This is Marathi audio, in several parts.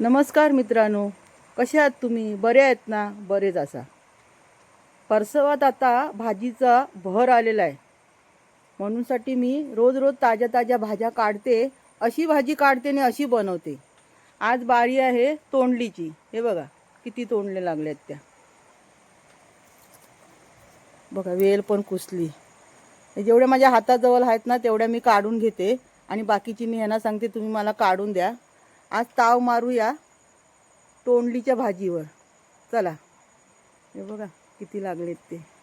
नमस्कार मित्रांनो कसे आहात तुम्ही? बरे आहेत ना? बरेच असा. परसवात आता भाजीचा भर आलेला आहे. म्हणूनसाठी मी रोज रोज ताज्या ताज्या भाज्या काढते अशी भाजी काढते आणि अशी बनवते. आज बारी आहे तोंडलीची. हे बघा किती तोंडले लागल्यात आहेत त्या. बघा वेल पण कुसली. जेवढ्या माझ्या हाताजवळ आहेत ना तेवढ्या मी काढून घेते. आणि बाकीची मी ह्यांना सांगते तुम्ही मला काढून द्या. आज ताव मारूया तोंडलीच्या भाजीवर. चला. हे बघा किती लागलेत ते.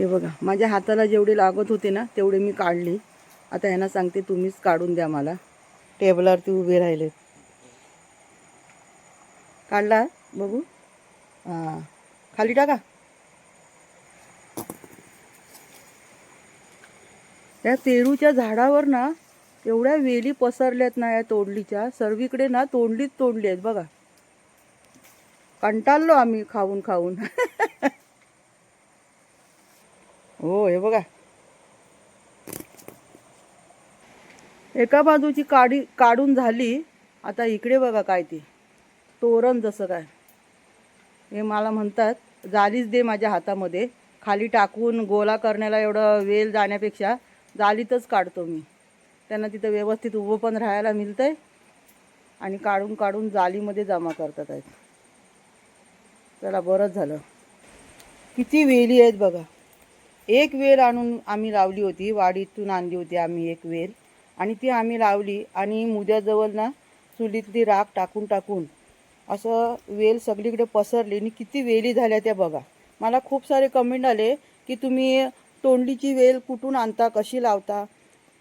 हे बघा माझ्या हाताला जेवढे लागत होते ना तेवढे मी काढली. आता यांना सांगते तुम्हीच काढून द्या मला. टेबलावरती उभे राहिले काढला? बघू. हां. खाली टाका. त्या पेरूच्या झाडावर ना एवढ्या वेली पसरल्यात ना या तोंडलीच्या. सर्वीकडे ना तोंडलीच तोंडली आहेत बघा. कंटाळलो आम्ही खाऊन खाऊन. हो हे बघा. एका बाजूची काढी काढून झाली आता इकडे बघा काय ते. तोरण जसं काय. हे मला म्हणतात जालीच दे माझ्या हातामध्ये. खाली टाकून गोला करण्याला एवढं वेल जाण्यापेक्षा जालीतच काढतो मी. त्यांना तिथं व्यवस्थित उभं पण राहायला मिळतं आहे आणि काढून काढून जालीमध्ये जमा करतात आहेत. चला बरंच झालं. किती वेली आहेत बघा. एक वेल आणून आम्ही लावली होती. वाडीतून आणली होती आम्ही एक वेल. आणि ती आम्ही लावली आणि मुद्याजवळ ना चुलीतली राख टाकून टाकून असं वेल सगळीकडे पसरली. आणि किती वेली झाल्या त्या बघा. मला खूप सारे कमेंट आले की तुम्ही तोंडलीची वेल कुठून आणता? कशी लावता?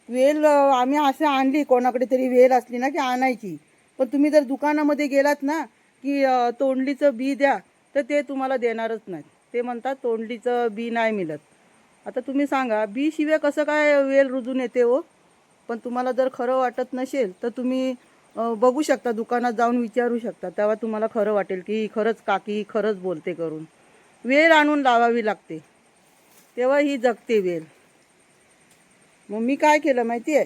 वेल आम्ही असे आणली. कोणाकडे तरी वेल असली ना की आणायची. पण तुम्ही जर दुकानामध्ये गेलात ना की तोंडलीचं बी द्या तर ते तुम्हाला देणारच नाही ते म्हणतात तोंडलीचं बी नाही मिळत. आता तुम्ही सांगा बी शिवाय कसं काय वेल रुजून येते हो? पण तुम्हाला जर खरं वाटत नसेल तर तुम्ही बघू शकता दुकानात जाऊन विचारू शकता. तेव्हा तुम्हाला खरं वाटेल की खरंच काकी खरंच बोलते करून. वेल आणून लावावी लागते. तेव्हा ही जगते वेल. मग मी काय केलं माहिती आहे?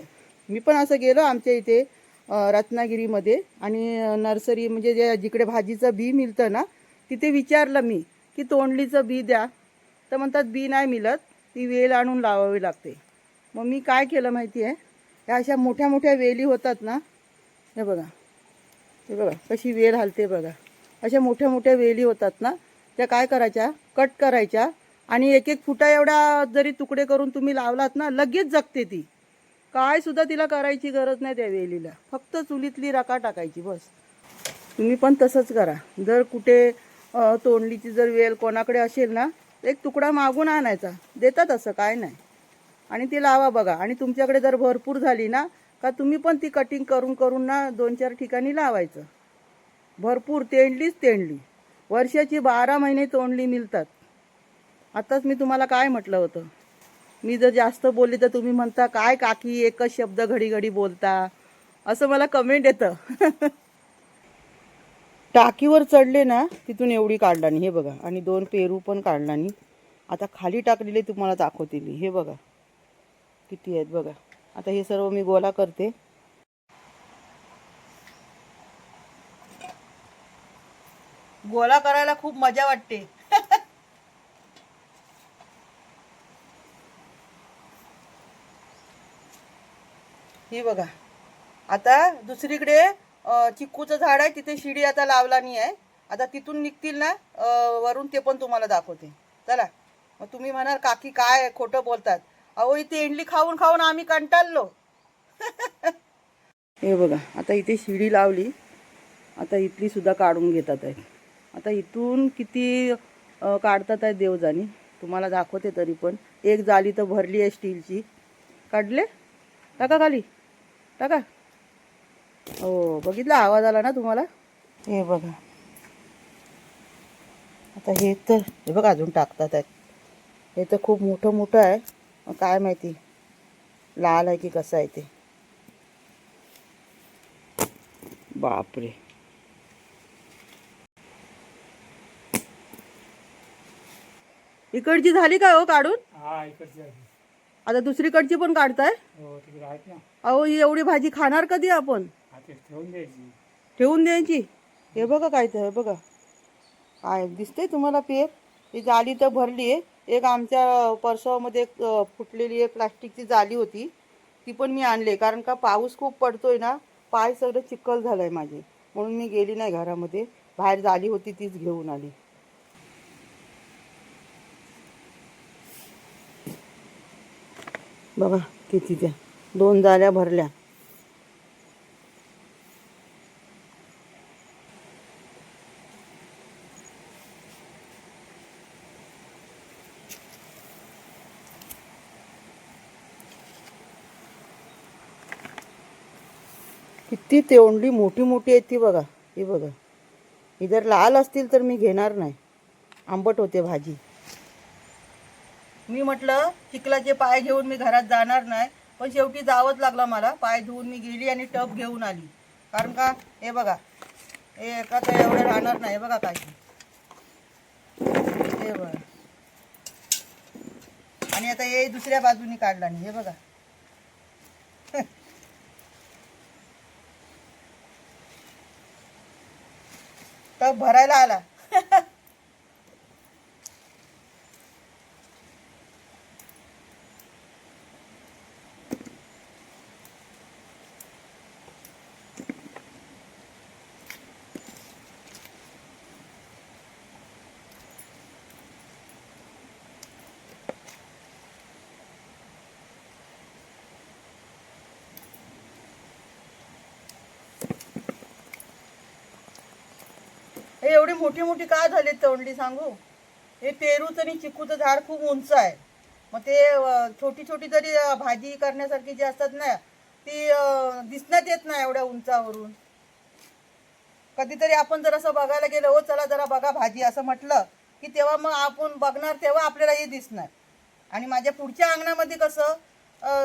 मी पण असं गेलो आमच्या इथे रत्नागिरीमध्ये. आणि नर्सरी म्हणजे जे जिकडे भाजीचं बी मिळतं ना तिथे विचारलं मी की तोंडलीचं बी द्या. तर म्हणतात बी नाही मिळत. ती वेल आणून लावावी लागते. मग मी काय केलं माहिती आहे या अशा मोठ्या मोठ्या वेली होतात ना हे बघा. हे बघा कशी वेल हलते बघा. अशा मोठ्या मोठ्या वेली होतात ना त्या काय करायच्या? कट करायच्या आणि एक एक फुटा एवढा जरी तुकडे करून तुम्ही लावलात ना लगेच जगते ती. काय सुद्धा तिला करायची गरज नाही त्या वेलीला. फक्त चुलीतली रका टाकायची बस. तुम्ही पण तसंच करा. जर कुठे तोंडलीची जर वेल कोणाकडे असेल ना एक तुकडा मागून आणायचा. देतात असं काय नाही. आणि ती लावा बघा. आणि तुमच्याकडे जर भरपूर झाली ना का तुम्ही पण ती कटिंग करून करून ना दोन चार ठिकाणी लावायचं. भरपूर तेंडलीच तेंडली. वर्षाची बारा महिने तोंडली मिळतात आत्ताच मी तुम्हाला काय म्हटलं होतं? मी जर जास्त बोलली तर तुम्ही म्हणता काय काकी एकच शब्द घडी घडी बोलता? असं मला कमेंट येतं. टाकीवर चढले ना तिथून एवढी काढलानी. हे बघा. आणि दोन पेरू पण काढलानी. आता खाली टाकलेले तुम्हाला दाखवते मी हे बघा. किती आहेत बघा. आता हे सर्व मी गोला करते. गोला करायला खूप मजा वाटते. हे बघा. आता दुसरीकडे चिक्कूचं झाड आहे तिथे शिडी आता लावला नाही आहे. आता तिथून निघतील ना वरून ते पण तुम्हाला दाखवते. चला. मग तुम्ही म्हणाल काकी काय खोटं बोलतात. अहो इथे इंडली खाऊन खाऊन आम्ही कंटाळलो. हे बघा आता इथे शिडी लावली. आता इथली सुद्धा काढून घेतात आहे आता इथून किती काढतात आहे देवजानी? तुम्हाला दाखवते तरी पण. एक जाली तर भरली आहे स्टीलची. काढले? टाका खाली. टाका. हो बघितला आवाज आला ना तुम्हाला? हे बघा. आता हे तर हे बघा अजून टाकतात आहेत. हे तर खूप मोठं मोठं आहे. काय माहिती? लाल आहे की कसं आहे ते? बापरे. इकडची झाली काय हो काढून? हा आता दुसरीकडची पण काढताय? हो अहो ही एवढी भाजी खाणार कधी आपण? ठेवून द्यायची. ठेवून द्यायची? हे बघा काय तर हे बघा. काय दिसते तुम्हाला पेप? ही जाळी तर भरली आहे. एक आमच्या परसावामध्ये एक फुटलेली एक प्लास्टिकची जाळी होती. ती पण मी आणली. कारण का पाऊस खूप पडतोय ना पाय सगळं चिखल झालंय माझे. म्हणून मी गेली नाही घरामध्ये. बाहेर जाळी होती तीच घेऊन आली. बघा किती त्या. दोन जाळ्या भरल्या. किती तेवढी मोठी मोठी आहेत ती बघा. ही बघा. ही जर लाल असतील तर मी घेणार नाही. आंबट होते भाजी. मी म्हटलं चिखलाचे पाय घेऊन मी घरात जाणार नाही पण शेवटी जावंच लागलं मला. पाय धुवून मी गेली आणि टप घेऊन आली. कारण का? हे बघा. हे एका तर एवढं राहणार नाही. बघा काय. हे बघा. आणि आता हे दुसऱ्या बाजूनी काढला नाही हे बघा. तर भरायला आला? हे एवढी मोठी मोठी का झाली तोंडली सांगू? हे पेरूचं आणि चिकूचं झाड खूप उंच आहे. मग ते छोटी छोटी जरी भाजी करण्यासारखी जी असतात ना ती दिसण्यात येत नाही एवढ्या उंचावरून. कधीतरी आपण जर असं बघायला गेलो हो चला जरा बघा भाजी. असं म्हटलं की तेव्हा मग आपण बघणार तेव्हा आपल्याला हे दिसणार. आणि माझ्या पुढच्या अंगणामध्ये कसं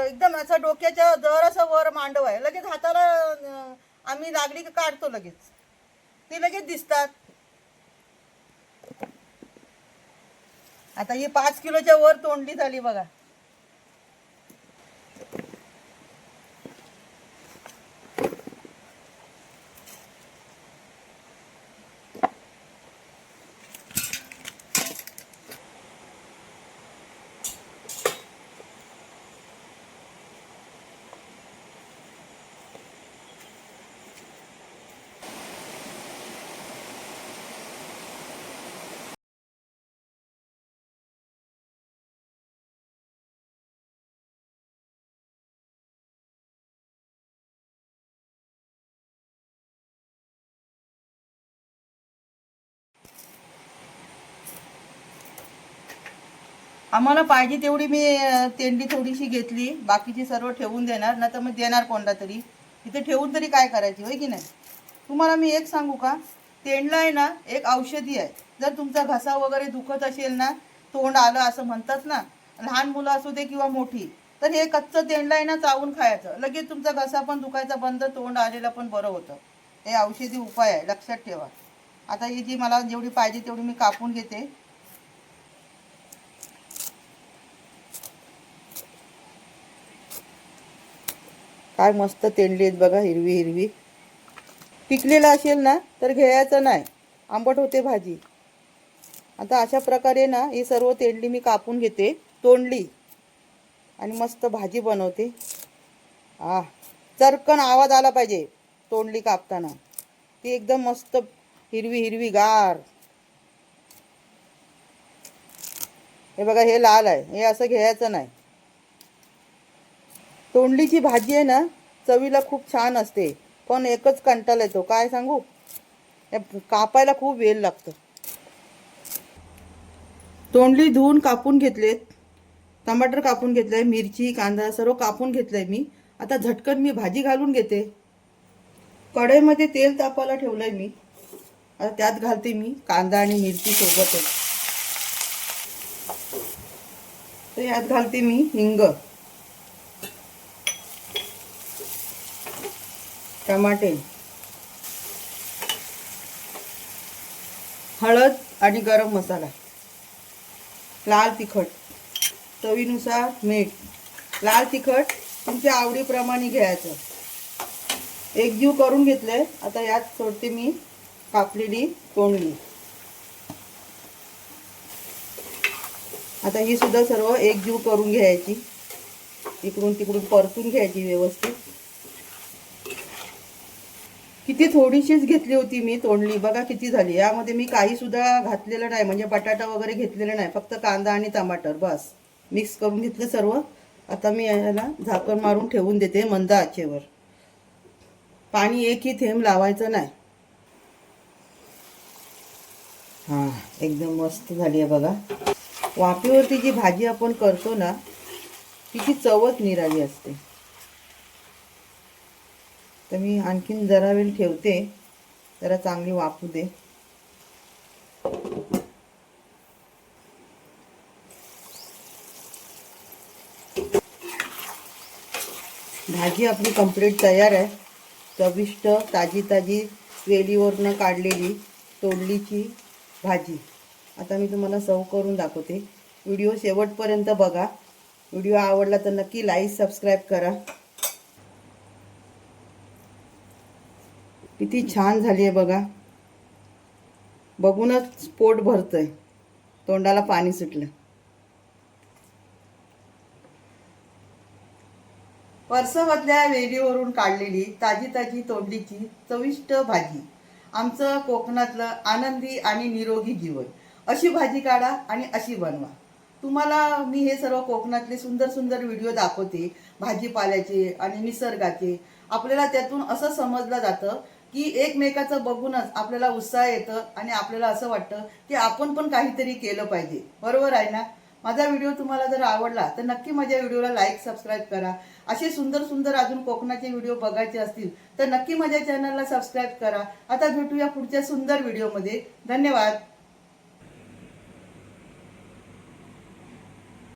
एकदम असं डोक्याच्या जर असं वर मांडव आहे. लगेच हाताला आम्ही लागली की काढतो लगेच. ते लगेच दिसतात. आता ही पाच किलोच्या वर तोंडली झाली बघा. आम्हाला पाहिजे तेवढी मी तेंडी थोडीशी घेतली. बाकीची सर्व ठेवून देणार ना तर मग देणार कोणला तरी. तिथे ठेवून तरी काय करायची होय की नाही? तुम्हाला मी एक सांगू का? तेंडला आहे ना एक औषधी आहे. जर तुमचा घसा वगैरे दुखत असेल ना तोंड आलं असं म्हणतात ना लहान मुलं असू दे किंवा मोठी तर हे कच्चं तेंडला आहे ना चावून खायचं. लगेच तुमचा घसा पण दुखायचा बंद तोंड आलेलं पण बरं होतं. हे औषधी उपाय आहे लक्षात ठेवा. आता ही जी मला जेवढी पाहिजे तेवढी मी कापून घेते. काय मस्त तेंडली आहेत बघा हिरवी हिरवी. पिकलेलं असेल ना तर घ्यायचं नाही. आंबट होते भाजी. आता अशा प्रकारे ना ही सर्व तेंडली मी कापून घेते. तोंडली. आणि मस्त भाजी बनवते. आ चरकन आवाज आला पाहिजे तोंडली कापताना. ती एकदम मस्त हिरवी हिरवी गार. हे बघा हे लाल आहे. हे असं घ्यायचं नाही. तोंडलीची भाजी आहे ना चवीला खूप छान असते. पण एकच कंटाल येतो. काय सांगू? कापायला खूप वेळ लागतो. तोंडली धुवून कापून घेतलेत. टमाटर कापून घेतलंय मिरची कांदा सर्व कापून घेतलंय मी. आता झटकन मी भाजी घालून घेते. कढईमध्ये तेल तापायला ठेवलंय मी. आता त्यात घालते मी कांदा आणि मिरची सोबतच. तर यात घालते मी हिंग. टमाटे हळद आणि गरम मसाला लाल तिखट चवीनुसार मीठ. लाल तिखट तुमच्या आवडीप्रमाणे घ्यायचं. एकजीव करून घेतलंय आता यात सोडते मी कापलेली तोंडली आता ही सुद्धा सर्व एकजीव करून घ्यायची. इकडून तिकडून परतून घ्यायची व्यवस्थित. किती थोडीशीच घेतली होती मी तोंडली. बघा किती झाली. यामध्ये मी काही सुद्धा घातलेलं नाही. म्हणजे बटाटा वगैरे घेतलेलं नाही. फक्त कांदा आणि टमाटर. बस. मिक्स करून घेतलं सर्व. आता मी याला झाकण मारून ठेवून देते मंद आचेवर. पाणी एकही थेंब लावायचं नाही. हा एकदम मस्त झाली आहे बघा. वाफेवरती जी भाजी आपण करतो ना तिची चवच निराळी असते. तर मी आणखीन जरा वेळ ठेवते. जरा चांगली वापू दे. भाजी आपली कंप्लीट तयार आहे. चविष्ट ताजी ताजी वेलीवरनं काढलेली तोडलीची भाजी. आता मी तुम्हाला सर्व करून दाखवते. व्हिडिओ शेवटपर्यंत बघा. व्हिडिओ आवडला तर नक्की लाईक सबस्क्राईब करा. किती छान झाली आहे बघा. बघूनच पोट भरतंय. तोंडाला पाणी सुटलं. परसमधल्या वेलीवरून काढलेली ताजी ताजी तोंडीची चविष्ट भाजी. आमचं कोकणातलं आनंदी आणि निरोगी जीवन. अशी भाजी काढा आणि अशी बनवा. तुम्हाला मी हे सर्व कोकणातले सुंदर सुंदर व्हिडिओ दाखवते. भाजीपाल्याचे आणि निसर्गाचे. आपल्याला त्यातून असं समजलं जातं की एकमेकाचं बघूनच आपल्याला उत्साह येतं आणि आपल्याला असं वाटतं की आपण पण काहीतरी केलं पाहिजे. बरोबर आहे ना? माझा व्हिडिओ तुम्हाला जर आवडला तर नक्की माझ्या व्हिडिओला लाईक सबस्क्राईब करा. असे सुंदर सुंदर अजून कोकणाचे व्हिडिओ बघायचे असतील तर नक्की माझ्या चॅनलला सबस्क्राईब करा. आता भेटूया पुढच्या सुंदर व्हिडिओमध्ये. धन्यवाद.